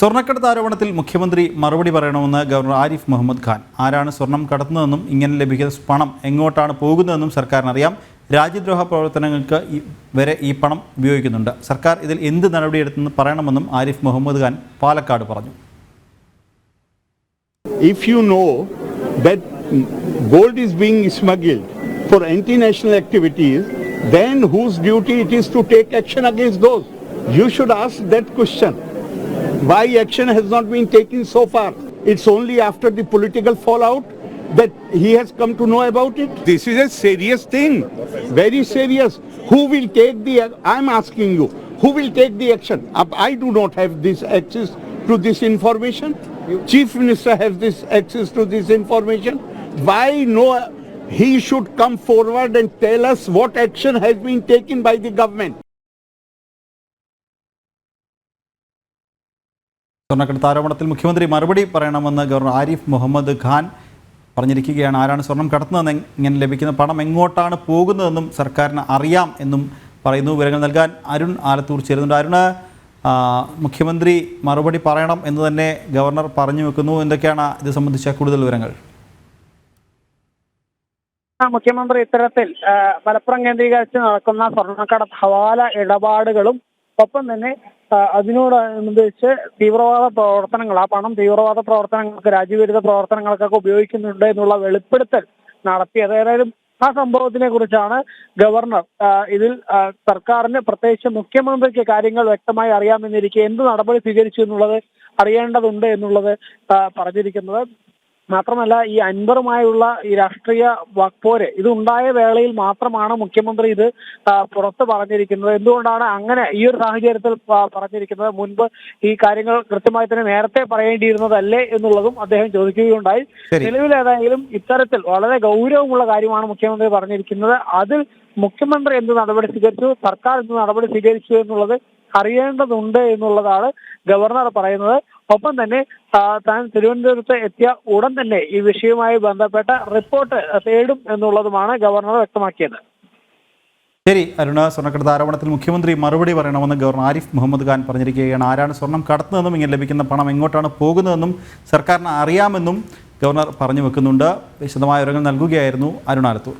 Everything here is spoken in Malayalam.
സ്വർണക്കടത്ത് ആരോപണത്തിൽ മുഖ്യമന്ത്രി മറുപടി പറയണമെന്ന് ഗവർണർ ആരിഫ് മുഹമ്മദ് ഖാൻ. ആരാണ് സ്വർണം കടത്തുന്നതെന്നും ഇങ്ങനെ ലഭിക്കുന്ന പണം എങ്ങോട്ടാണ് പോകുന്നതെന്നും സർക്കാരിനറിയാം. രാജ്യദ്രോഹ പ്രവർത്തനങ്ങൾക്ക് വരെ ഈ പണം ഉപയോഗിക്കുന്നുണ്ട്. സർക്കാർ ഇതിൽ എന്ത് നടപടിയെടുത്തെന്ന് പറയണമെന്നും ആരിഫ് മുഹമ്മദ് ഖാൻ പാലക്കാട് പറഞ്ഞു. If you know gold is is being for for national activities then whose duty it is to take action action those you should ask ask question. Why action has not been taken so far? It's only after the political fallout that he has come to know about it. This is a serious thing, very serious. Who will take the, I'm asking you, who will take the action? I do not have this access to this information. Chief Minister has this access to this information. Why no, he should come forward and tell us what action has been taken by the government. സ്വർണക്കടത്ത് ആരോപണത്തിൽ മുഖ്യമന്ത്രി മറുപടി പറയണമെന്ന് ഗവർണർ ആരിഫ് മുഹമ്മദ് ഖാൻ പറഞ്ഞിരിക്കുകയാണ്. ആരാണ് സ്വർണം കടത്തുന്നതെന്ന് ഇങ്ങനെ ലഭിക്കുന്ന പണം എങ്ങോട്ടാണ് പോകുന്നതെന്നും സർക്കാരിന് അറിയാം എന്നും പറയുന്നു. വിവരങ്ങൾ നൽകാൻ അരുൺ ആലത്തൂർ ചേരുന്നുണ്ട്. അരുണ് മുഖ്യമന്ത്രി മറുപടി പറയണം എന്ന് തന്നെ ഗവർണർ പറഞ്ഞു വെക്കുന്നു. എന്തൊക്കെയാണ് ഇത് സംബന്ധിച്ച കൂടുതൽ വിവരങ്ങൾ? മുഖ്യമന്ത്രി ഇത്തരത്തിൽ മലപ്പുറം കേന്ദ്രീകരിച്ച് നടക്കുന്ന സ്വർണക്കടത്ത് ഹവാല ഇടപാടുകളും ഒപ്പം തന്നെ അതിനോടനുബന്ധിച്ച് തീവ്രവാദ പ്രവർത്തനങ്ങൾ ആ പണം തീവ്രവാദ പ്രവർത്തനങ്ങൾക്ക് രാജ്യവിരുദ്ധ പ്രവർത്തനങ്ങൾക്കൊക്കെ ഉപയോഗിക്കുന്നുണ്ട് എന്നുള്ള വെളിപ്പെടുത്തൽ നടത്തിയത് ഏതായാലും ആ സംഭവത്തിനെ കുറിച്ചാണ് ഗവർണർ ഇതിൽ സർക്കാരിന് പ്രത്യേകിച്ച് മുഖ്യമന്ത്രിക്ക് കാര്യങ്ങൾ വ്യക്തമായി അറിയാമെന്നിരിക്കെ എന്ത് നടപടി സ്വീകരിച്ചു എന്നുള്ളത് അറിയേണ്ടതുണ്ട് എന്നുള്ളത് പറഞ്ഞിരിക്കുന്നത്. മാത്രമല്ല ഈ അൻവറുമായുള്ള ഈ രാഷ്ട്രീയ വക്പോര് ഇത് ഉണ്ടായ വേളയിൽ മാത്രമാണ് മുഖ്യമന്ത്രി ഇത് പുറത്ത് പറഞ്ഞിരിക്കുന്നത്. എന്തുകൊണ്ടാണ് അങ്ങനെ ഈ ഒരു സാഹചര്യത്തിൽ പറഞ്ഞിരിക്കുന്നത്? മുൻപ് ഈ കാര്യങ്ങൾ കൃത്യമായി തന്നെ നേരത്തെ പറയേണ്ടിയിരുന്നതല്ലേ എന്നുള്ളതും അദ്ദേഹം ചോദിക്കുകയുണ്ടായി. നിലവിൽ ഏതായാലും ഇത്തരത്തിൽ വളരെ ഗൗരവമുള്ള കാര്യമാണ് മുഖ്യമന്ത്രി പറഞ്ഞിരിക്കുന്നത്. അതിൽ മുഖ്യമന്ത്രി എന്ത് നടപടി സ്വീകരിച്ചു? സർക്കാർ എന്ത് നടപടി സ്വീകരിച്ചു എന്നുള്ളത് അറിയേണ്ടതുണ്ട് എന്നുള്ളതാണ് ഗവർണർ പറയുന്നത്. ഒപ്പം തന്നെ താൻ തിരുവനന്തപുരത്ത് എത്തിയ ഉടൻ തന്നെ ഈ വിഷയവുമായി ബന്ധപ്പെട്ട റിപ്പോർട്ട് തേടും എന്നുള്ളതുമാണ് ഗവർണർ വ്യക്തമാക്കിയത്. ശരി അരുണ സ്വർണക്കടത്ത് ആരോപണത്തിൽ മുഖ്യമന്ത്രി മറുപടി പറയണമെന്ന് ഗവർണർ ആരിഫ് മുഹമ്മദ് ഖാൻ പറഞ്ഞിരിക്കുകയാണ്. ആരാണ് സ്വർണം കടത്തുന്നതെന്നും ഇങ്ങനെ ലഭിക്കുന്ന പണം എങ്ങോട്ടാണ് പോകുന്നതെന്നും സർക്കാരിന് അറിയാമെന്നും ഗവർണർ പറഞ്ഞു വെക്കുന്നുണ്ട്. വിശദമായ വിവരങ്ങൾ നൽകുകയായിരുന്നു അരുണാലത്തൂർ.